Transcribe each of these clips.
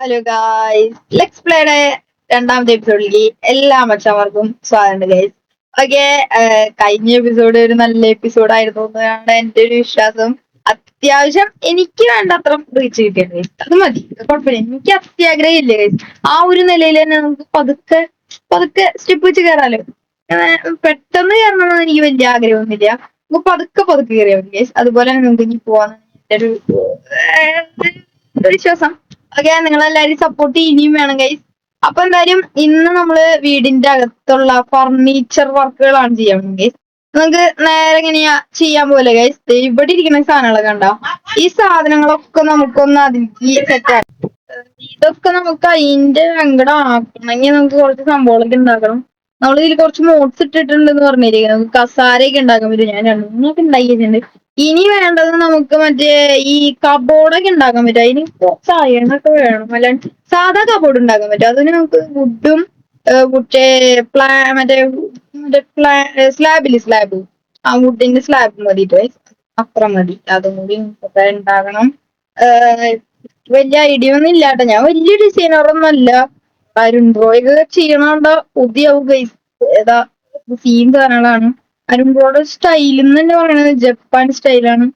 Hello guys Lex പ്ലേയുടെ രണ്ടാമത്തെ എപ്പിസോഡിലേക്ക് എല്ലാ മച്ചന്മാർക്കും സ്വാഗതം ഗൈസ് ഓക്കെ കഴിഞ്ഞ എപ്പിസോഡ് ഒരു നല്ല എപ്പിസോഡ് ആയിരുന്നു എന്നാണ് എന്റെ ഒരു വിശ്വാസം അത്യാവശ്യം എനിക്ക് വേണ്ടത്ര റീച്ച് കിട്ടിയത് ഗൈസ് അത് മതി. കുഴപ്പമില്ല. എനിക്ക് അത്യാഗ്രഹം ഇല്ല ഗൈസ് ആ ഒരു നിലയിൽ തന്നെ നമുക്ക് പതുക്കെ പതുക്കെ സ്റ്റെപ്പ് വെച്ച് കയറാലോ. പെട്ടെന്ന് കയറണമെന്ന് എനിക്ക് വലിയ ആഗ്രഹമൊന്നുമില്ല. നമുക്ക് പതുക്കെ പതുക്കെ കയറിയാൽ മതി ഗൈസ് അതുപോലെ തന്നെ നമുക്ക് ഇനി പോവാന്ന് എന്റെ ഒരു വിശ്വാസം. ഓക്കെ നിങ്ങളെല്ലാരും സപ്പോർട്ട് ഇനിയും വേണം ഗൈസ് അപ്പൊ എന്തായാലും ഇന്ന് നമ്മൾ വീടിന്റെ അകത്തുള്ള ഫർണിച്ചർ വർക്കുകളാണ് ചെയ്യാൻ ഗൈസ് നമുക്ക് നേരെ എങ്ങനെയാ ചെയ്യാൻ പോലെ ഗൈസ് ഇവിടെ ഇരിക്കുന്ന സാധനങ്ങളൊക്കെ കണ്ടോ? ഈ സാധനങ്ങളൊക്കെ നമുക്കൊന്ന് അതിലേക്ക് സെറ്റ് ആക്കാം. ഇതൊക്കെ നമുക്ക് അതിന്റെ വെങ്കടം ആക്കണമെങ്കിൽ നമുക്ക് കുറച്ച് സംഭവങ്ങളൊക്കെ ഉണ്ടാക്കണം. നമ്മൾ ഇതിൽ കുറച്ച് മോഡ്സ് ഇട്ടിട്ടുണ്ടെന്ന് പറഞ്ഞില്ലേ നമുക്ക് കസാരയൊക്കെ ഉണ്ടാക്കാൻ പറ്റും. ഞാൻ രണ്ടൊക്കെ ഉണ്ടാക്കിയിട്ടുണ്ട്. ഇനി വേണ്ടത് നമുക്ക് മറ്റേ ഈ കബോർഡൊക്കെ ഉണ്ടാക്കാൻ പറ്റും. അതിന് കുറച്ച് അയണൊക്കെ വേണം. അല്ലാണ്ട് സാധാ കബോർഡ് ഉണ്ടാക്കാൻ പറ്റും. അതിന് നമുക്ക് വുഡും മറ്റേ പ്ലാ മറ്റേ മറ്റേ പ്ലാ സ്ലാബിൽ സ്ലാബ് ആ വുഡിന്റെ സ്ലാബ് മതിട്ടോ? അത്ര മതി. അതും കൂടി ഉണ്ടാകണം വലിയ ഐഡിയ ഒന്നും ഇല്ലാട്ടോ. ഞാൻ വലിയ ഡിസൈനറൊന്നും അല്ല. അരുൺ റോയ്. ചെയ്യണോണ്ട പുതിയാവും ഗൈസ് ഏതാ സീൻ കാണാനാണ് അരുൺ റോയുടെ സ്റ്റൈൽ തന്നെ പറയണത് ജപ്പാൻ സ്റ്റൈലാണ്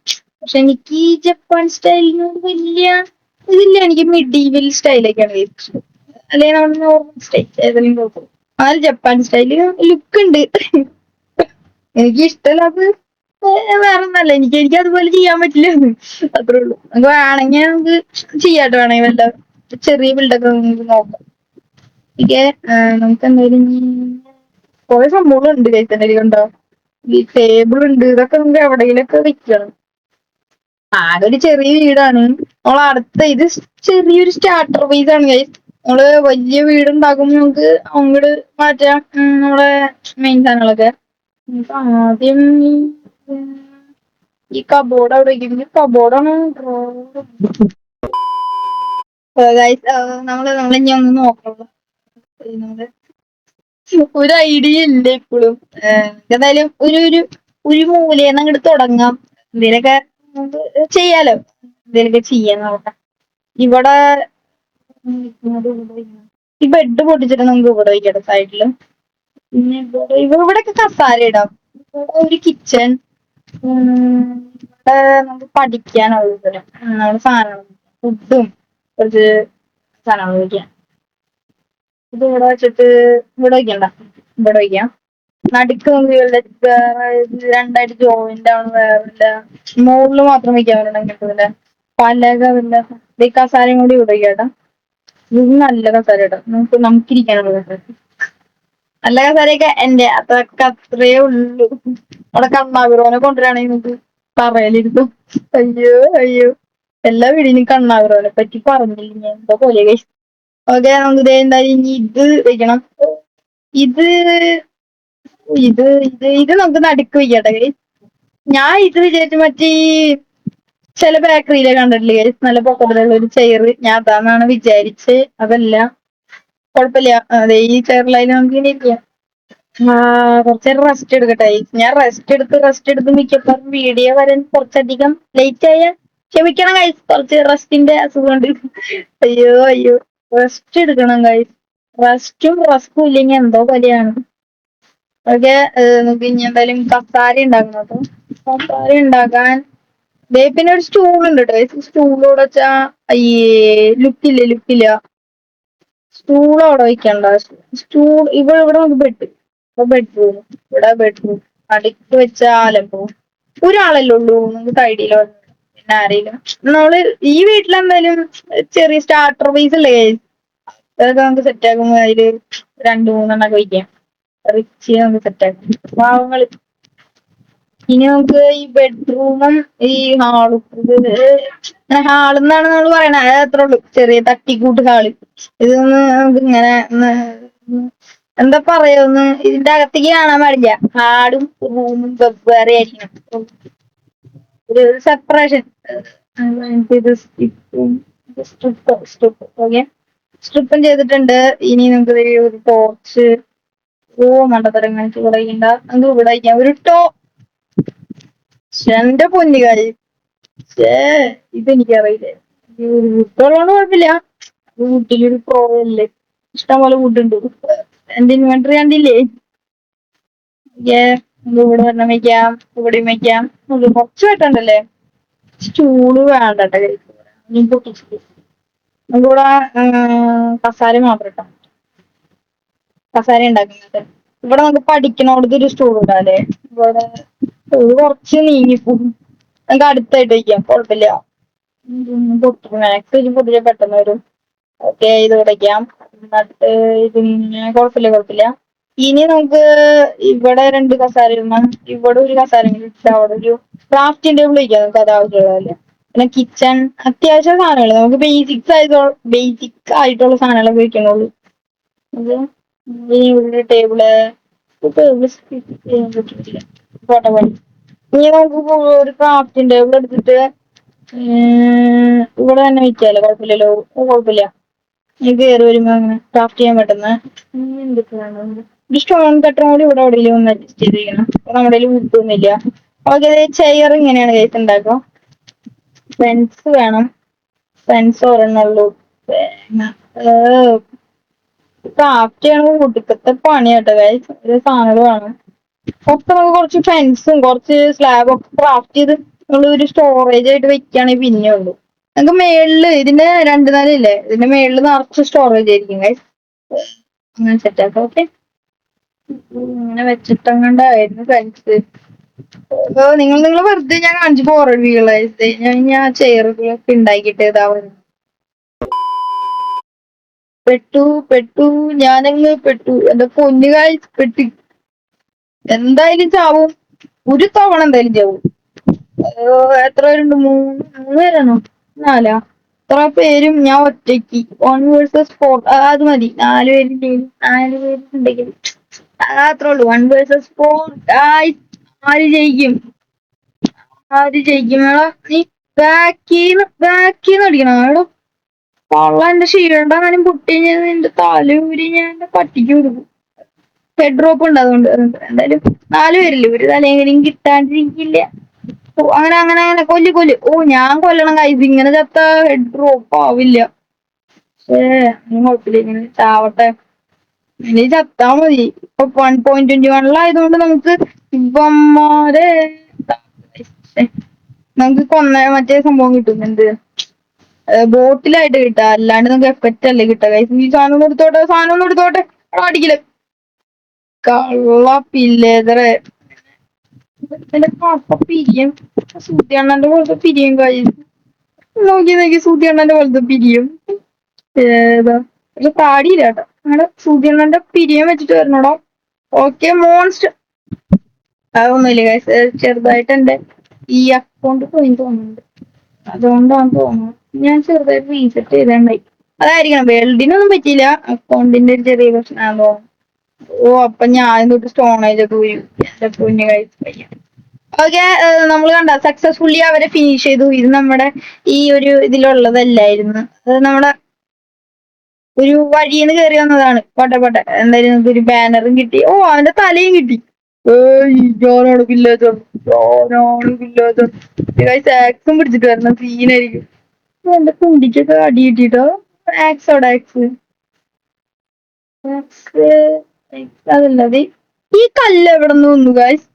പക്ഷെ എനിക്ക് ഈ ജപ്പാൻ സ്റ്റൈലിനോട് വലിയ ഇതില്ല. എനിക്ക് മിഡീവൽ സ്റ്റൈലൊക്കെയാണ് അല്ലെങ്കിൽ നമ്മുടെ നോർമൽ സ്റ്റൈൽ ഏതെങ്കിലും കുഴപ്പം ആ ജപ്പാൻ സ്റ്റൈൽ ലുക്ക് ഉണ്ട്. എനിക്ക് ഇഷ്ടമല്ലാത്ത വേറെ ഒന്നല്ല എനിക്ക് എനിക്ക് അതുപോലെ ചെയ്യാൻ പറ്റില്ല. അത്രേ ഉള്ളൂ. വേണമെങ്കിൽ നമുക്ക് ചെയ്യാട്ടോ. വേണമെങ്കിൽ വല്ല ചെറിയ ബിൽഡൊക്കെ നോക്കാം. ഓക്കെ നമുക്ക് എന്തായാലും കുറെ സംഭവങ്ങളുണ്ട് കൈത്തണ്ടരി കണ്ടോ? ഈ ടേബിൾ ഉണ്ട് ഇതൊക്കെ നമുക്ക് എവിടെയെങ്കിലൊക്കെ വെക്കണം. ആകെ ഒരു ചെറിയ വീടാണ്. നമ്മൾ അടുത്ത ഇത് ചെറിയൊരു സ്റ്റാർട്ടർ പീസ് ആണ് ഗൈസ് നമ്മൾ വലിയ വീട് ഉണ്ടാക്കുമ്പോ നമുക്ക് അങ്ങോട്ട് മാറ്റാം. നമ്മളെ മെയിൻ സാധനങ്ങളൊക്കെ. ആദ്യം ഈ- കബോർഡ് അവിടെ വെക്കുന്നത് കബോർഡാണ് നമ്മൾ നമ്മൾ നമ്മളിനി ഒന്ന് നോക്കണം. ഒരു ഐഡിയ ഇല്ല ഇപ്പോഴും എന്തായാലും ഒരു ഒരു ഒരു മൂലയെന്ന് അങ്ങോട്ട് തുടങ്ങാം. എന്തേലൊക്കെ ചെയ്യാലോ. എന്തേലൊക്കെ ചെയ്യാൻ നോക്കാം. ഇവിടെ. ഈ ബെഡ് പൊട്ടിച്ചിട്ട് നമുക്ക് ഇവിടെ വയ്ക്കട്ടെ സൈഡിൽ പിന്നെ ഇവിടെ ഇവ- ഇവിടെയൊക്കെ കസാര ഇടാം. ഇവിടെ ഒരു കിച്ചൺ ഇവിടെ നമുക്ക് പഠിക്കാനുള്ളത് നമ്മുടെ സാധനങ്ങൾ ഫുഡും കുറച്ച് സാധനങ്ങൾ വയ്ക്കാം. ഇത് ഇവിടെ വെച്ചിട്ട് ഇവിടെ വയ്ക്കണ്ട ഇവിടെ വയ്ക്കാം നടുക്ക് നമുക്ക് രണ്ടായിട്ട് ജോയിന്റ് ആണ് വേറെ മുകളിൽ മാത്രം വെക്കാൻ പറ്റണമെങ്കിൽ പലക പിന്നെ ഈ കസാരയും കൂടി ഇവിടെ വയ്ക്കാട്ടാ ഇത് നല്ല കസാര കേട്ടോ നമുക്ക് നമുക്കിരിക്കാനുള്ള കസാര. നല്ല കസാരയൊക്കെ എന്റെ അതൊക്കെ അത്രേ ഉള്ളു. അവിടെ കണ്ണാകുറോനെ കൊണ്ടുവരാണെങ്കിൽ നമുക്ക് പറയലിരുന്നു. അയ്യോ അയ്യോ. എല്ലാ വീടിനും കണ്ണാകുറോനെ പറ്റി പറഞ്ഞില്ല. ഞാൻ എന്താ പോലെ കഴിച്ചു ഓക്കെ നമുക്ക് എന്തായാലും ഇനി ഇത് വെക്കണം. ഇത് ഇത് ഇത് ഇത് നമുക്ക് നടുക്ക് വെക്കട്ടെ. ഞാൻ ഇത് വിചാരിച്ചു മറ്റേ ചില ബേക്കറിയിലെ കണ്ടിട്ടില്ലേ ഗൈസ് നല്ല പൊക്കത്തിലുള്ള ഒരു ചെയർ ഞാൻ അതാന്നാണ് വിചാരിച്ച്. അതല്ല. കുഴപ്പമില്ല അതെ ഈ ചെയറിലായാലും നമുക്ക് ഇനി ഇരിക്കാം കുറച്ച് റെസ്റ്റ് എടുക്കട്ടെ ഞാൻ റെസ്റ്റ് എടുത്ത് റെസ്റ്റ് എടുത്ത് മിക്കപ്പോഴും വീഡിയോ വരാൻ കുറച്ചധികം ലേറ്റ് ആയ. ക്ഷമിക്കണം കൈസ് കുറച്ച് റെസ്റ്റിന്റെ അസുഖം ഉണ്ട്. അയ്യോ അയ്യോ. റെസ്റ്റ് എടുക്കണം കൈസ് റെസ്റ്റും റെസ്റ്റും ഇല്ലെങ്കിൽ എന്തോ പോലെയാണ് ഓക്കെ നമുക്ക് ഇനി എന്തായാലും കസാര ഉണ്ടാക്കണം അപ്പൊ കസാര ഉണ്ടാക്കാൻ ദേ പിന്നെ ഒരു സ്റ്റൂൾ ഉണ്ട് കേട്ടോ സ്റ്റൂളോടെ വെച്ചാ ഈ ലുക്കില്ല ലുക്കില്ല. സ്റ്റൂൾ അവിടെ വെക്കണ്ട. സ്റ്റൂൾ ഇവിടെ ഇവിടെ നമുക്ക് ബെഡ് ഇപ്പൊ ബെഡ്റൂം ഇവിടെ ബെഡ്റൂം അടുത്ത് വെച്ചാലപ്പോ ഒരാളല്ലേ ഉള്ളൂ നമുക്ക് ഐഡിയയിലോ പിന്നെ ആരെങ്കിലും. നമ്മൾ ഈ വീട്ടിലെന്തായാലും ചെറിയ സ്റ്റാർട്ടർ പീസ് അല്ലേ അതൊക്കെ നമുക്ക് സെറ്റ് ആക്കുമ്പോ അതിൽ രണ്ടു മൂന്നെണ്ണൊക്കെ വയ്ക്കാം. റിച്ച് നമുക്ക് സെറ്റ് ആക്കും. പാവങ്ങൾ. ഇനി നമുക്ക് ഈ ബെഡ്റൂമും ഈ ഹാളും ഇത് ഹാൾ എന്നാണ് നമ്മൾ പറയണത് അത് അത്രേ ഉള്ളൂ. ചെറിയ തട്ടിക്കൂട്ട് ഹാൾ ഇതൊന്ന് നമുക്ക് ഇങ്ങനെ എന്താ പറയുന്നു ഇതിന്റെ അകത്തേക്ക് കാണാൻ പാടില്ല. ഹാളും റൂമും വെവ്വേറെ ആയിരിക്കണം. ഒരു സെപ്പറേഷൻ ഇത് സ്ട്രിപ്പ് ഓക്കെ സ്ട്രിപ്പും ചെയ്തിട്ടുണ്ട്. ഇനി നമുക്ക് ഒരു ടോർച്ച് ഓ മണ്ടത്തരം കാണിച്ച് പറയണ്ട നമുക്ക് ഇവിടെ അയക്കാം ഒരു ടോ എന്റെ പൊന്നുകാരി. ഛേ ഇതെനിക്കറിയില്ലേ? വിട്ടുള്ളതുകൊണ്ട് കുഴപ്പമില്ല. വീട്ടിലൊരു പ്രോ അല്ലേ ഇഷ്ടംപോലെ വീട്ടുണ്ട് എന്റെ ഇൻവെന്ററി കണ്ടില്ലേ? ഏ, ഇവിടെ വരണം വയ്ക്കാം ഇവിടെയും വയ്ക്കാം കുറച്ച് വെട്ടണ്ടല്ലേ? ചൂട് വേണ്ടട്ടെ നീ പൊട്ടിച്ചിട്ട് നമുക്കിവിടെ കസാര മാത്രം ഇട്ടാ കസാര ഉണ്ടാക്കുന്നത്. ഇവിടെ നമുക്ക് പഠിക്കണോടത്ത് ഒരു സ്റ്റൂൾ ഇടാല്ലേ ഇവിടെ ഇത് കുറച്ച് നീങ്ങിപ്പോകും നമുക്ക് അടുത്തായിട്ട് വയ്ക്കാം കുഴപ്പമില്ല. പൊട്ടും പൊതുവെ പെട്ടെന്ന് വരും. ഓക്കെ ഇത് ഉടയ്ക്കാം എന്നിട്ട് ഇതിങ്ങനെ കുഴപ്പമില്ല കുഴപ്പമില്ല. ഇനി നമുക്ക് ഇവിടെ രണ്ട് കസാര ഇടണം. ഇവിടെ ഒരു കസാര കൂടി ഇട്ട് അവിടെ ഒരു ക്രാഫ്റ്റിംഗ് ടേബിൾ വയ്ക്കാം നമുക്ക് അത് ആവശ്യമുള്ളതല്ലേ? പിന്നെ കിച്ചൺ അത്യാവശ്യ സാധനങ്ങൾ നമുക്ക് ബേസിക്സ് ആയതോ ബേസിക് ആയിട്ടുള്ള സാധനങ്ങളൊക്കെ വെക്കണുള്ളൂ. ടേബിൾ ഇനി നമുക്ക് ഒരു ക്രാഫ്റ്റിംഗ് ടേബിൾ എടുത്തിട്ട് ഇവിടെ തന്നെ വെക്കാലോ കുഴപ്പമില്ലല്ലോ. കുഴപ്പമില്ല. ഇത് കയറി വരുമ്പോ അങ്ങനെ ക്രാഫ്റ്റ് ചെയ്യാൻ പറ്റുന്ന. എന്തൊക്കെയാണ് സ്റ്റോൺ കട്ടറും കൂടി ഇവിടെ എവിടെയെങ്കിലും ഒന്ന് അഡ്ജസ്റ്റ് ചെയ്തിരിക്കണം നമ്മുടെ കയ്യിൽ വിട്ടൊന്നുമില്ല ഓക്കെ ചെയർ ഇങ്ങനെയാണ് കേസ് ഉണ്ടാക്കുക. ഫെൻസ് വേണം. ഫെൻസ് ഒരെണ്ണുള്ളൂ ക്രാഫ്റ്റ് ചെയ്യണത് കൂട്ടിക്കത്തെ പണിയാട്ടോ ഒരു സാധനങ്ങൾ വേണം. ഒക്കെ നമുക്ക് കുറച്ച് ഫെൻസും കുറച്ച് സ്ലാബ് ഒക്കെ ക്രാഫ്റ്റ് ചെയ്ത് നമ്മൾ ഒരു സ്റ്റോറേജ് ആയിട്ട് വെക്കുകയാണെങ്കിൽ പിന്നെ ഉള്ളൂ. നമുക്ക് മേളിൽ ഇതിന്റെ രണ്ട് നിലയില്ലേ? ഇതിന്റെ മേളിൽ നിറച്ച് സ്റ്റോറേജ് ആയിരിക്കും ഗൈസ് അങ്ങനെ സെറ്റ് ആക്കാം ഓക്കെ ഇങ്ങനെ വെച്ചിട്ടങ്ങണ്ടായിരുന്നു കഴിച്ചത് നിങ്ങൾ നിങ്ങൾ വെറുതെ ഞാൻ കാണിച്ചു ബോറടികളായിട്ട് ഞാൻ ഞാൻ ചെയറുകളൊക്കെ ഉണ്ടാക്കിയിട്ട് ഇതാ വരുന്നത് പെട്ടു പെട്ടു ഞാനങ്ങ് പെട്ടു. എന്റെ പൊന്നുകാൽ പെട്ടു. എന്തായാലും ചാവും. ഒരു തവണ എന്തായാലും ചാവും. എത്ര പേരുണ്ട്? മൂന്ന് മൂന്ന് പേരാണോ? നാലാ? എത്ര പേരും? ഞാൻ ഒറ്റയ്ക്ക്. ഓൺ വേഴ്സസ് ഫോർ അത് മതി. നാല് പേരുണ്ടെങ്കിൽ നാല് പേരുണ്ടെങ്കിൽ. അത്രേ ഉള്ളൂ. വൺ വേഴ്സസ് ഫോർ ആര് ജയിക്കും? ആര് ജയിക്കും? എടാ നീ ബാക്കീന്ന് ബാക്കീന്ന് അടിക്കണം. എടോ കൊള്ള എന്റെ അങ്ങനെ പൊട്ടി ഞാൻ നിന്റെ തല ഞാൻ എന്റെ പട്ടിക്ക് കൊടുക്കും ഹെഡ് ഡ്രോപ്പ് ഉണ്ട് അതുകൊണ്ട്. എന്തായാലും നാല് പേരില്ലേ? ഒരു തലയെങ്കിലും കിട്ടാണ്ടിരിക്കില്ല. ഓ, അങ്ങനെ അങ്ങനെ അങ്ങനെ. കൊല്ലു കൊല്ലു. ഓ ഞാൻ കൊല്ലണം കൈസ് ഇങ്ങനെ ചത്ത ഹെഡ് ഡ്രോപ്പ് ആവില്ല. ഏ കുഴപ്പമില്ല. ഇങ്ങനെ ചാവട്ടെ. ഇനി ചത്താ മതി. ഇപ്പൊ വൺ പോയിന്റ് ട്വന്റി വണ്ണിലായതുകൊണ്ട് നമുക്ക് ഇവന്മാരെ. നമുക്ക് കൊന്ന മറ്റേ സംഭവം കിട്ടുന്നുണ്ട്. ബോട്ടിലായിട്ട് കിട്ടാ. അല്ലാണ്ട് നമുക്ക് എഫക്റ്റ് അല്ലേ കിട്ടാ. ഈ സാധനം ഒന്ന് എടുത്തോട്ടെ? സാധനം ഒന്ന് എടുത്തോട്ടെ? എടാ അടിക്കില്ല കള്ള ഇതിന്റെ കപ്പ പിരിയും. സൂത്തിയണ്ണന്റെ പോലത്തെ പിരിയും കൈസ് നോക്കി നോക്കി സൂത്തിയണ്ണന്റെ പോലത്തെ പിരിയും. ഏതാ? പക്ഷെ താടിയില്ല കേട്ടോ. അങ്ങനെ സൂതിയണ്ണന്റെ പിരിയം വെച്ചിട്ട് വരണോടോ. ഓക്കെ മോൺസ്റ്റർ അതൊന്നുമില്ല ഗൈസ് ചെറുതായിട്ട് എന്റെ ഈ അക്കൗണ്ട് പോയി തോന്നുന്നുണ്ട്. അതുകൊണ്ടാണ് തോന്നുന്നത്. ഞാൻ ചെറുതായിട്ട് റീസെറ്റ് ചെയ്തേണ്ടായി അതായിരിക്കണം. വേൾഡിനൊന്നും പറ്റിയില്ല. അക്കൗണ്ടിന്റെ ഒരു ചെറിയ പ്രശ്നമാണെന്ന് തോന്നുന്നു. ഓ അപ്പൊ ഞാൻ തൊട്ട് സ്റ്റോണേജ് ഒക്കെ വരും എന്റെ കുഞ്ഞു കഴിച്ചു ഓക്കെ നമ്മൾ കണ്ട? സക്സസ്ഫുള്ളി അവരെ ഫിനിഷ് ചെയ്തു. ഇത് നമ്മുടെ ഈ ഒരു ഇതിലുള്ളതല്ലായിരുന്നു. അത് നമ്മുടെ ഒരു വഴിന്ന് കയറി വന്നതാണ്. പോട്ടെ പോട്ടെ. എന്തായാലും ഒരു ബാനറും കിട്ടി. ഓ അവന്റെ തലയും കിട്ടി. ആക്സും പിടിച്ചിട്ട് വരണം. സീനായിരിക്കും എന്റെ കുണ്ടിക്കൊക്കെ അടി കിട്ടിട്ടോ? ആക്സ് അവിടെ ആക്സ് അതല്ലത് ഈ കല്ല് എവിടെ നിന്ന് വന്നു ഗായ്സ്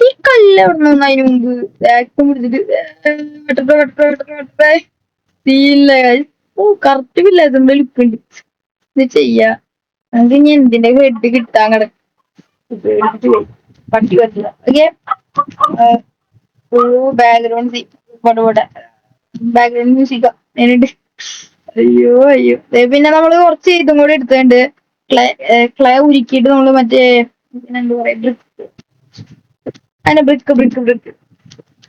ഈ കല്ല് എവിടെ നിന്ന് വന്നു അതിന് മുമ്പ്? ആക്സും പിടിച്ചിട്ട്. സീനില്ല ഗായ്സ് ഓ കറക്റ്റ് വില്ലേജറിന്റെ വെളുപ്പുണ്ട്. ഇത് ചെയ്യാ. നമുക്ക് ഇനി എന്തിന്റെ ഹെഡ് കിട്ടാൻ കിടക്കും പട്ടി പറ്റില്ല ഓ ബാക്ക്ഗ്രൗണ്ട് ഇവിടെ ബാക്ക്ഗ്രൗണ്ട് മ്യൂസിക്ക നേരിട്ട് അയ്യോ അയ്യോ. പിന്നെ നമ്മൾ കുറച്ച് ഇതും കൂടി എടുത്തിട്ടുണ്ട്. ക്ലേ ക്ലേ ഉരുക്കിയിട്ട് നമ്മൾ മറ്റേ എന്താ പറയാ? ബ്രിക്ക്. അതിന്റെ ബ്രിക്ക് ബ്രിക്ക് ബ്രിക്ക്.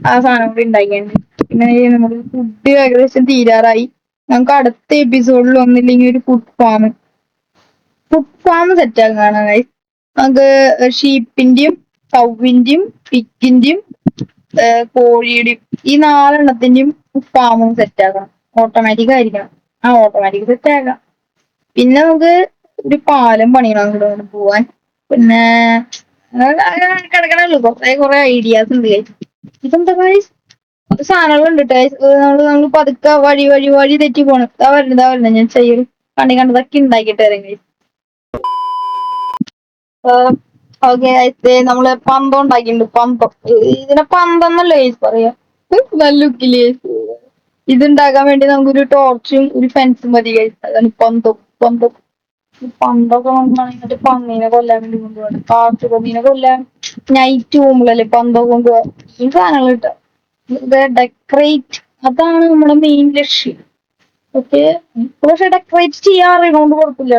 ആ സാധനം കൂടി ഉണ്ടാക്കിയിട്ടുണ്ട്. പിന്നെ നമ്മൾ ഫുഡ് ഏകദേശം തീരാറായി. നമുക്ക് അടുത്ത എപ്പിസോഡിൽ ഒന്നില്ലെങ്കിൽ ഒരു ഫുഡ് ഫാം ഫുഡ് ഫാം കാണാൻ കഴിയും നമുക്ക് ഷീപ്പിന്റെയും കൗവിന്റെയും പിക്കിന്റെയും കോഴിയുടെയും ഈ നാലെണ്ണത്തിന്റെയും ഫാമും സെറ്റ് ആക്കണം. ഓട്ടോമാറ്റിക് ആയിരിക്കണം. ആ ഓട്ടോമാറ്റിക് സെറ്റ് ആക്കാം. പിന്നെ നമുക്ക് ഒരു പാലം പണിയണം അങ്ങോട്ട് പോവാൻ. പിന്നെ കിടക്കണല്ലോ. കുറെ കുറെ ഐഡിയാസ് ഉണ്ട്. ഇതെന്താ സാധനങ്ങളുണ്ട് കേട്ടോ നമ്മൾ നമ്മൾ പതുക്കെ വഴി വഴി വഴി തെറ്റി പോണം. ഇതാ വരുന്നത് ഇതാ വരുന്നത് ഞാൻ ചെയ്യും. കണ്ടി കണ്ടതൊക്കെ ഉണ്ടാക്കിയിട്ട് ഇറങ്ങി. ഓക്കെ നമ്മൾ പന്തം ഉണ്ടാക്കിയിട്ടുണ്ട്. പന്തം. ഇതിനെ പന്തന്നല്ലേ പറയാ? നല്ല ലുക്കിൽ ഇതുണ്ടാക്കാൻ വേണ്ടി നമുക്കൊരു ടോർച്ചും ഒരു ഫെൻസും മതി. അതാണ് പന്തം. പന്തം. പന്തൊക്കെ നമുക്കാണെങ്കിൽ പന്നീനെ കൊല്ലാൻ വേണ്ടി കൊണ്ടുപോകണം കാട്ടുപന്നീനെ കൊല്ലാൻ നൈറ്റ് പോകുമ്പോഴല്ലേ പന്തൊക്കെ കൊണ്ടുപോകാൻ ഈ സാധനങ്ങൾ കിട്ടാം ഡെക്കറേറ്റ് അതാണ് നമ്മുടെ മെയിൻ ലക്ഷ്യം. ഓക്കെ പക്ഷെ ഡെക്കറേറ്റ് ചെയ്യാൻ അറിയണോണ്ട് കുഴപ്പമില്ല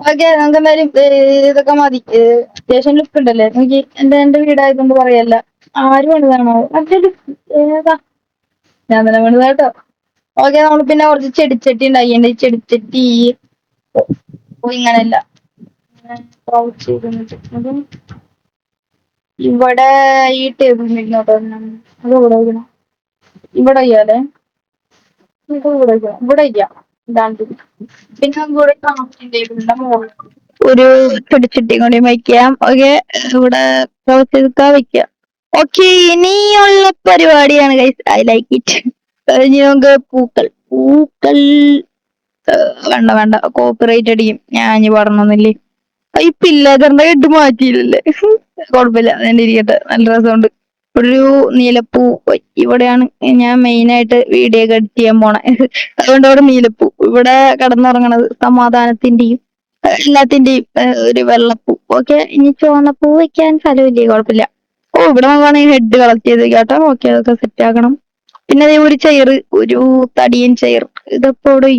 ഓക്കെ നമുക്ക് എന്തായാലും ഇതൊക്കെ മതി. അത്യാവശ്യം ലുക്ക് ഉണ്ടല്ലേ? എനിക്ക് എന്റെ എന്റെ വീടായതുകൊണ്ട് പറയല്ല. ആര് പണിതാണോ look ഏതാ? ഞാൻ തന്നെ വേണ്ടതായിട്ടോ ഓക്കെ നമ്മൾ പിന്നെ കുറച്ച് ചെടിച്ചട്ടി ഉണ്ടായി എന്റെ ചെടിച്ചട്ടി ഇങ്ങനെയല്ല. അതും ഇവിടെ ഈ ടേബിൾ ഇരുന്നോട്ടോ അത് ഇവിടെ വയ്ക്കണം ഇവിടെ ചെയ്യാതെ ഇവിടെ വയ്ക്കാം ഇവിടെ വയ്ക്കാം മുകളിൽ ഒരു പിടിച്ചിട്ടി കൂടി വയ്ക്കാം ഓക്കെ. ഇവിടെ ക്ലോസ് ചെയ്തിട്ടാ വെക്കാം. ഓക്കെ ഇനിയുള്ള പരിപാടിയാണ് ഗൈസ് ഐ ലൈക്ക് ഇറ്റ് ഇനി നമുക്ക് പൂക്കൾ. പൂക്കൾ വേണ്ട വേണ്ട. കോപ്പറേറ്റ് അടിക്കും. ഞാൻ ഇനി പറഞ്ഞൊന്നില്ലേ ഈ പില്ലാതറിന്റെ ഇട്ട് മാറ്റിയില്ലല്ലേ? കുഴപ്പമില്ല അതിന്റെ ഇരിക്കട്ടെ നല്ല രസമുണ്ട്. ഒരു നീലപ്പൂ ഇവിടെയാണ് ഞാൻ മെയിൻ ആയിട്ട് വീഡിയോ ഒക്കെ എഡിറ്റ് ചെയ്യാൻ പോണേ. അതുകൊണ്ട് അവിടെ നീലപ്പൂ. ഇവിടെ കടന്നുറങ്ങണത് സമാധാനത്തിന്റെയും എല്ലാത്തിന്റെയും ഒരു വെള്ളപ്പൂ. ഓക്കെ ഇനി ചുവന്നപ്പൂ വെക്കാൻ സ്ഥലമില്ലേ? കുഴപ്പമില്ല. ഓ ഇവിടെ നോക്കുകയാണെങ്കിൽ ഹെഡ് കളക്ട് ചെയ്ത് കേട്ടോ. ഓക്കെ അതൊക്കെ സെറ്റ് ആക്കണം. പിന്നെ ദേ ഒരു ചെയർ ഒരു തടിയൻ ചെയർ ഇതൊക്കെ ഇവിടെ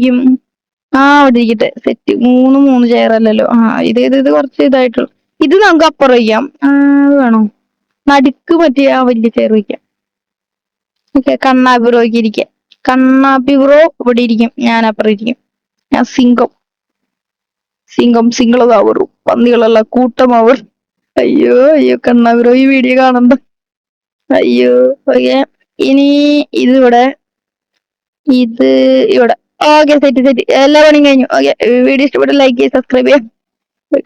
ആ അവിടെ ഇരിക്കട്ടെ. സെറ്റ് മൂന്ന് മൂന്ന് ചെയർ അല്ലല്ലോ. ആ ഇത് ഇത് ഇത് കുറച്ച് ഇതായിട്ടുള്ളു. ഇത് നമുക്ക് അപ്പുറം വയ്ക്കാം. അത് വേണോ? നടുക്ക് പറ്റിയ ആ വലിയ ചെയർ വയ്ക്കാം. ഓക്കെ കണ്ണാപ്പി ബ്രോയ്ക്ക് ഇരിക്കാം. കണ്ണാപ്പി ബ്രോ ഇവിടെ ഇരിക്കും. ഞാൻ അപ്പുറം ഇരിക്കും. ഞാൻ സിംഗം. സിംഗം സിംഗിളതാവറും പന്നികളല്ല കൂട്ടമാവർ അയ്യോ അയ്യോ കണ്ണാപ്പി ബ്രോ ഈ വീഡിയോ കാണണ്ട. അയ്യോ ഓക്കെ ഇനി ഇതിവിടെ ഇത് ഇവിടെ. Okay set set. എല്ലാ പണിയും കഴിഞ്ഞു. ഓക്കെ വീഡിയോ ഇഷ്ടപ്പെട്ട ലൈക്ക് ചെയ്യുക സബ്സ്ക്രൈബ് ചെയ്യാം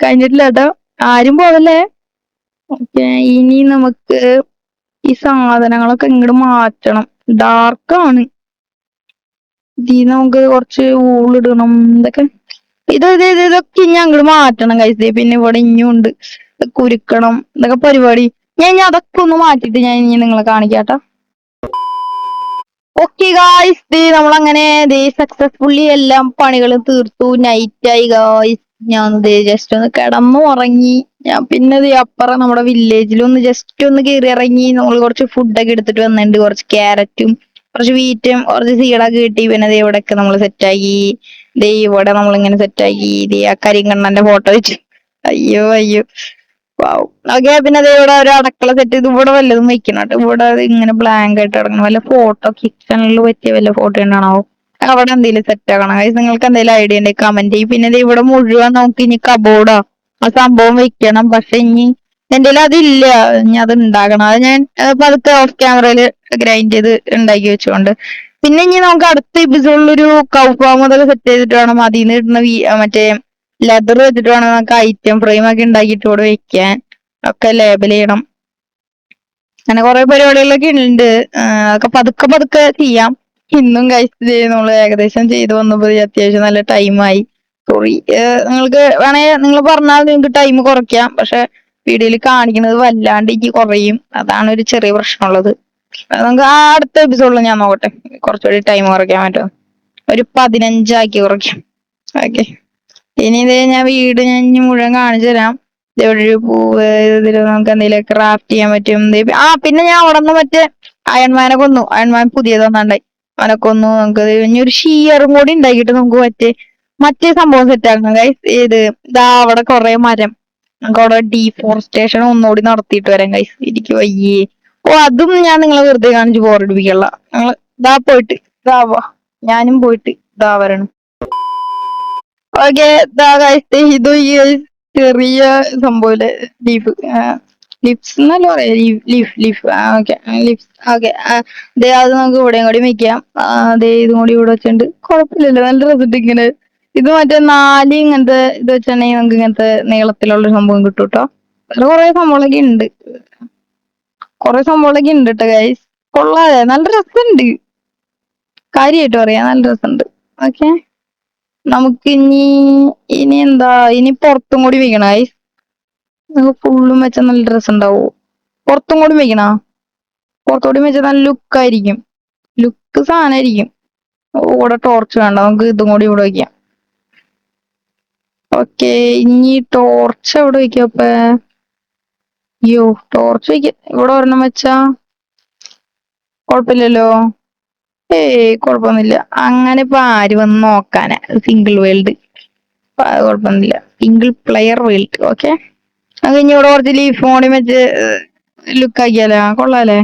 കഴിഞ്ഞിട്ടില്ല കേട്ടോ. ആരും പോകല്ലേ ഓക്കെ ഇനി നമുക്ക് ഈ സാധനങ്ങളൊക്കെ ഇങ്ങോട്ട് മാറ്റണം. ഡാർക്കാണ് ഇതിൽ നമുക്ക് കുറച്ച് ഊളിടണം ഇതൊക്കെ. ഇത് ഇത് ഇത് ഇതൊക്കെ ഇനി അങ്ങോട്ട് മാറ്റണം കഴിച്ചത് പിന്നെ ഇവിടെ ഇനിയും ഉണ്ട്. കുരുക്കണം ഇതൊക്കെ പരിപാടി. ഞാൻ ഇനി അതൊക്കെ ഒന്ന് മാറ്റിയിട്ട് ഞാൻ ഇനി നിങ്ങളെ കാണിക്കാട്ടോ ഓക്കെ ഗായ്സ് ദേ നമ്മളങ്ങനെ ദേ സക്സസ്ഫുള്ളി എല്ലാം പണികളും തീർത്തു. നൈറ്റ് ആയി ഗായ്സ് ഞാൻ ദേ ജസ്റ്റ് ഒന്ന് കിടന്നു ഉറങ്ങി. ഞാൻ പിന്നെ ദേ അപ്പുറം നമ്മുടെ വില്ലേജിൽ ഒന്ന് ജസ്റ്റ് ഒന്ന് കയറി ഇറങ്ങി. നമ്മൾ കുറച്ച് ഫുഡൊക്കെ എടുത്തിട്ട് വന്നിട്ടുണ്ട്. കുറച്ച് ക്യാരറ്റും കുറച്ച് വീറ്റും കുറച്ച് സീഡൊക്കെ കിട്ടി. പിന്നെ ദേ ഇവിടെയൊക്കെ നമ്മൾ സെറ്റാക്കി ദേ ഇവിടെ നമ്മളിങ്ങനെ സെറ്റാക്കി ദേ ആ കരിങ്കണ്ണന്റെ ഫോട്ടോ വെച്ചു. അയ്യോ അയ്യോ. പിന്നെ അതേ ഇവിടെ ഒരു അടക്കള സെറ്റ് ചെയ്ത് ഇവിടെ വല്ലതും വെക്കണം കേട്ടോ. ഇവിടെ ഇങ്ങനെ ബ്ലാങ്ക് ആയിട്ട് കിടക്കണം. വല്ല ഫോട്ടോ കിച്ചണിൽ പറ്റിയ വല്ല ഫോട്ടോ ഉണ്ടാണോ? അവിടെ എന്തെങ്കിലും സെറ്റ് ആക്കണം. Guys. നിങ്ങൾക്ക് എന്തെങ്കിലും ഐഡിയ ഉണ്ടെങ്കിൽ കമന്റ് ചെയ്യും. പിന്നെ ഇവിടെ മുഴുവൻ നമുക്ക് ഇനി കബോർഡോ ആ സംഭവം വെക്കണം. പക്ഷെ ഇനി എന്റെ അതില്ല. ഇനി അത് ഉണ്ടാക്കണം. അത് ഞാൻ പതുക്കെ ഓഫ് ക്യാമറയിൽ ഗ്രൈൻഡ് ചെയ്ത് ഉണ്ടാക്കി വെച്ചുകൊണ്ട് പിന്നെ ഇനി നമുക്ക് അടുത്ത എപ്പിസോഡിൽ ഒരു കൗഫാമതൊക്കെ സെറ്റ് ചെയ്തിട്ട് വേണം. അതിൽ നിന്ന് കിട്ടുന്ന മറ്റേ ലെതർ വെച്ചിട്ട് വേണം നമുക്ക് ഐറ്റം ഫ്രെയിം ഒക്കെ ഉണ്ടാക്കിയിട്ട് ഇവിടെ വെക്കാൻ. ഒക്കെ ലേബൽ ചെയ്യണം. അങ്ങനെ കുറെ പരിപാടികളൊക്കെ ഉണ്ട് അതൊക്കെ പതുക്കെ പതുക്കെ ചെയ്യാം. ഇന്നും കഴിച്ച് നമ്മൾ ഏകദേശം ചെയ്തു വന്നപ്പോൾ അത്യാവശ്യം നല്ല ടൈമായി സോറി നിങ്ങൾക്ക് വേണേ നിങ്ങൾ പറഞ്ഞാൽ നിങ്ങൾക്ക് ടൈം കുറയ്ക്കാം. പക്ഷെ വീഡിയോയിൽ കാണിക്കുന്നത് വല്ലാണ്ട് എനിക്ക് കുറയും. അതാണ് ഒരു ചെറിയ പ്രശ്നമുള്ളത്. നമുക്ക് ആ അടുത്ത എപ്പിസോഡിൽ ഞാൻ നോക്കട്ടെ. കുറച്ചുകൂടി ടൈം കുറയ്ക്കാൻ പറ്റും ഒരു പതിനഞ്ചാക്കി കുറയ്ക്കാം. ഓക്കെ ഇനി ഇതേ ഞാൻ വീട് ഞാൻ ഇനി മുഴുവൻ കാണിച്ചു തരാം. ഇവിടെ ഒരു പൂവ് ഇതിൽ നമുക്ക് എന്തെങ്കിലും ക്രാഫ്റ്റ് ചെയ്യാൻ പറ്റും. ആ പിന്നെ ഞാൻ അവിടെ നിന്ന് മറ്റേ അയൺമാനെ കൊന്നു. അയൺമാൻ പുതിയത് വന്നാണ്ടായി അവനെ കൊന്നു. നമുക്ക് ഇനി ഒരു ഷിയറും കൂടി ഉണ്ടാക്കിയിട്ട് നമുക്ക് മറ്റേ മറ്റേ സംഭവം സെറ്റ് ആക്കണം. ഗൈസ് ഇത് ഇതാ അവിടെ കുറെ മരം. നമുക്ക് അവിടെ ഡീഫോറസ്റ്റേഷൻ ഒന്നുകൂടി നടത്തിയിട്ട് വരാം ഗൈസ് എനിക്ക് വയ്യേ. ഓ അതും ഞാൻ നിങ്ങളെ വെറുതെ കാണിച്ച് ബോറടിപ്പിക്കല്ല ഞങ്ങൾ ഇതാ പോയിട്ട് ഇതാവാ ഞാനും പോയിട്ട് ഇതാ വരണം. ഓക്കെ ഈ ചെറിയ സംഭവം ലീഫ് ലിപ്സ് എന്നല്ല പറയാ. Leaf leaf okay lips okay അതേ അത് നമുക്ക് ഇവിടെയും കൂടി വെക്കാം. അതേ ഇതും കൂടി ഇവിടെ വെച്ചിട്ടുണ്ട്. കുഴപ്പമില്ലല്ലോ. നല്ല റിസൾട്ട് ഇങ്ങനെ. ഇത് മറ്റേ നാല് ഇങ്ങനത്തെ ഇത് വെച്ചിട്ടുണ്ടെങ്കിൽ നമുക്ക് ഇങ്ങനത്തെ നീളത്തിലുള്ള സംഭവം കിട്ടും കേട്ടോ. വേറെ കുറെ സംഭവങ്ങളൊക്കെ ഉണ്ട്. കുറെ സംഭവങ്ങളൊക്കെ ഉണ്ട് കേട്ടോ ഗൈസ് കൊള്ളാതെ നല്ല രസമുണ്ട്. കാര്യമായിട്ട് പറയാം. നല്ല രസമുണ്ട്. ഓക്കെ നമുക്ക് ഇനി ഇനി എന്താ ഇനി പുറത്തും കൂടി വെക്കണായി നമുക്ക് ഫുള്ളും വെച്ച നല്ല ഡ്രസ് ഉണ്ടാവോ. പുറത്തും കൂടി വെക്കണ പുറത്തോടി വെച്ച നല്ല ലുക്ക് ആയിരിക്കും. ലുക്ക് സാധനമായിരിക്കും ഇവിടെ ടോർച്ച് വേണ്ട നമുക്ക് ഇതും കൂടി ഇവിടെ വെക്കാം ഓക്കെ ഇനി ടോർച്ച് എവിടെ വെക്കാം അപ്പൊ? അയ്യോ ടോർച്ച് വെക്ക ഇവിടെ ഒരെണ്ണം വെച്ചാ കുഴപ്പമില്ലല്ലോ. ഏയ് കുഴപ്പമൊന്നുമില്ല. അങ്ങനെ ഇപ്പൊ ആര് വന്ന് നോക്കാനാ? സിംഗിൾ വേൾഡ് കുഴപ്പമൊന്നുമില്ല. സിംഗിൾ പ്ലെയർ വേൾഡ് ഓക്കെ അത് കഴിഞ്ഞ് ഇവിടെ കുറച്ച് ലീഫ് ഫോണിൽ വെച്ച് ലുക്ക് ആക്കിയാലോ? കൊള്ളാലേ?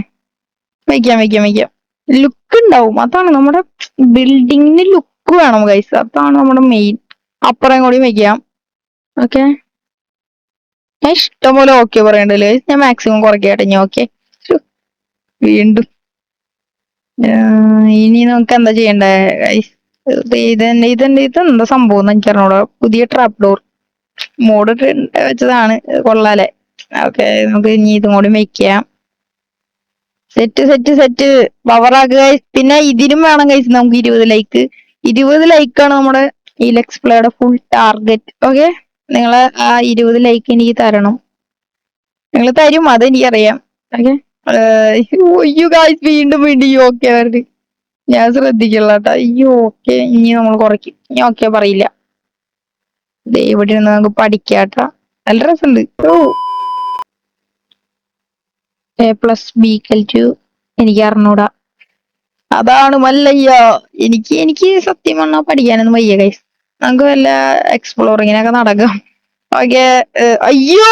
വയ്ക്കാം വയ്ക്കാം വയ്ക്കാം ലുക്ക് ഉണ്ടാവും. അതാണ് നമ്മുടെ ബിൽഡിങ്ങിന് ലുക്ക് വേണം ഗൈസ് അതാണ് നമ്മുടെ മെയിൻ അപ്പുറം കൂടി വയ്ക്കാം ഓക്കെ ഞാൻ ഇഷ്ടംപോലെ ഓക്കെ പറയണ്ടല്ലേ. ഞാൻ മാക്സിമം കുറയ്ക്കട്ടെ ഇനി ഓക്കെ വീണ്ടും. ഇനി നമുക്ക് എന്താ ചെയ്യണ്ടേ? ഇതെന്നെ ഇതെന്നെ ഇതെന്താ സംഭവം എനിക്കറിഞ്ഞൂടാ. പുതിയ ട്രാപ്പ് ഡോർ മോഡ് വെച്ചതാണ്. കൊള്ളാലേ. ഓക്കെ നമുക്ക് ഇനി ഇതും കൂടി മേക്ക് ചെയ്യാം. സെറ്റ് സെറ്റ് സെറ്റ് പവറാക്കുക പിന്നെ ഇതിനും വേണം കഴിച്ച് നമുക്ക് ഇരുപത് ലൈക്ക് ഇരുപത് ലൈക്കാണ് നമ്മുടെ ഈ ലെക്സ് പ്ലേയുടെ ഫുൾ ടാർഗറ്റ് ഓക്കെ നിങ്ങളെ ആ ഇരുപത് ലൈക്ക് എനിക്ക് തരണം. നിങ്ങൾ തരും അത് എനിക്കറിയാം. ഓക്കെ അയ്യോ ഗായ്സ് വീണ്ടും വീണ്ടും ഈ ഓക്കെ പറഞ്ഞു ഞാൻ ശ്രദ്ധിക്കില്ല അയ്യോ ഓക്കെ ഇനി നമ്മൾ കുറയ്ക്കും. ഇനി ഓക്കെ പറയില്ല. ഇവിടെ ഇരുന്ന് നമുക്ക് പഠിക്കാട്ടോ. നല്ല രസമുണ്ട്. എ പ്ലസ് ബി കൽ ടു എനിക്ക് അറിഞ്ഞൂടാ. അതാണ് മല്ലയ്യ. എനിക്ക് എനിക്ക് സത്യം പറഞ്ഞാൽ പഠിക്കാനൊന്നും വയ്യ കൈസ് നമുക്ക് വല്ല എക്സ്പ്ലോറിങ്ങിനൊക്കെ നടക്കാം. ഓക്കെ അയ്യോ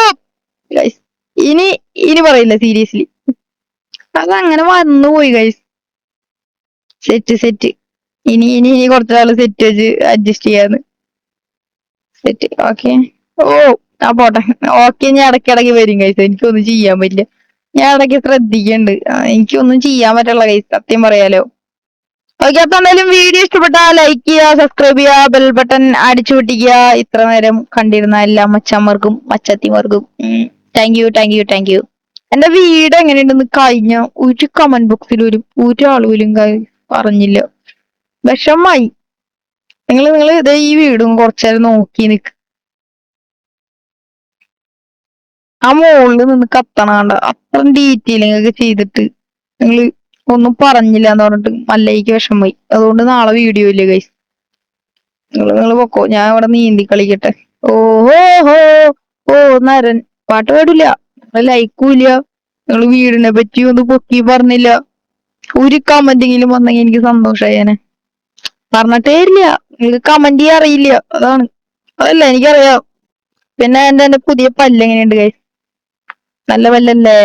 ഗൈസ് ഇനി ഇനി പറയില്ല സീരിയസ്ലി അതങ്ങനെ വന്നു പോയി ഗൈസ് സെറ്റ് സെറ്റ് ഇനി ഇനി ഇനി കുറച്ചു നാൾ സെറ്റ് വെച്ച് അഡ്ജസ്റ്റ് ചെയ്യാന്ന്. സെറ്റ് ഓക്കെ ഓ ആ പോട്ടെ. ഓക്കെ ഞാൻ ഇടയ്ക്കിടയ്ക്ക് വരും കൈസ് എനിക്കൊന്നും ചെയ്യാൻ പറ്റില്ല. ഞാൻ ഇടയ്ക്ക് ശ്രദ്ധിക്കുന്നുണ്ട് എനിക്കൊന്നും ചെയ്യാൻ പറ്റുള്ള കൈസ് സത്യം പറയാലോ. ഓക്കെ അപ്പൊ എന്തായാലും വീഡിയോ ഇഷ്ടപ്പെട്ടാൽ ലൈക്ക് ചെയ്യുക സബ്സ്ക്രൈബ് ചെയ്യുക ബെൽ ബട്ടൺ അടിച്ചു പൊട്ടിക്കുക. ഇത്ര നേരം കണ്ടിരുന്ന എല്ലാ മച്ചന്മാർക്കും മച്ചത്തിമാർക്കും. Thank you thank you thank you എന്റെ വീട് എങ്ങനെയുണ്ടെന്ന് കഴിഞ്ഞ ഒരു കമന്റ് ബോക്സിൽ ഒരു ഒരു ആൾ പോലും പറഞ്ഞില്ല. വിഷമായി. നിങ്ങൾ നിങ്ങൾ ഇതേ ഈ വീടും കുറച്ചേരം നോക്കി നിക്ക്. ആ മുകളിൽ നിന്ന് കത്തണാണ്ട. അത്രയും ഡീറ്റെയിലിംഗ് ഒക്കെ ചെയ്തിട്ട് നിങ്ങൾ ഒന്നും പറഞ്ഞില്ല എന്ന് പറഞ്ഞിട്ട് മല്ലയ്ക്ക് വിഷമമായി അതുകൊണ്ട് നാളെ വീഡിയോ ഇല്ല കൈസ് നിങ്ങൾ നിങ്ങൾ പൊക്കോ. ഞാൻ ഇവിടെ നീന്തി കളിക്കട്ടെ. ഓഹോ ഹോ ഓ നരൻ. പാട്ട് പാടില്ല. നിങ്ങൾ ലൈക്കും ഇല്ല നിങ്ങൾ വീടിനെ പറ്റി ഒന്ന് പൊക്കി പറഞ്ഞില്ല. ഒരു കമന്റെങ്കിലും വന്നെങ്കിൽ എനിക്ക് സന്തോഷായേനെ പറഞ്ഞിട്ടേ ഇല്ല നിങ്ങൾക്ക് കമന്റ് ചെയ്യാൻ അറിയില്ല. അതാണ്. അതല്ല എനിക്കറിയാം. പിന്നെ എന്റെ എന്റെ പുതിയ പല്ല് എങ്ങനെയുണ്ട് കൈ നല്ല പല്ലല്ലേ?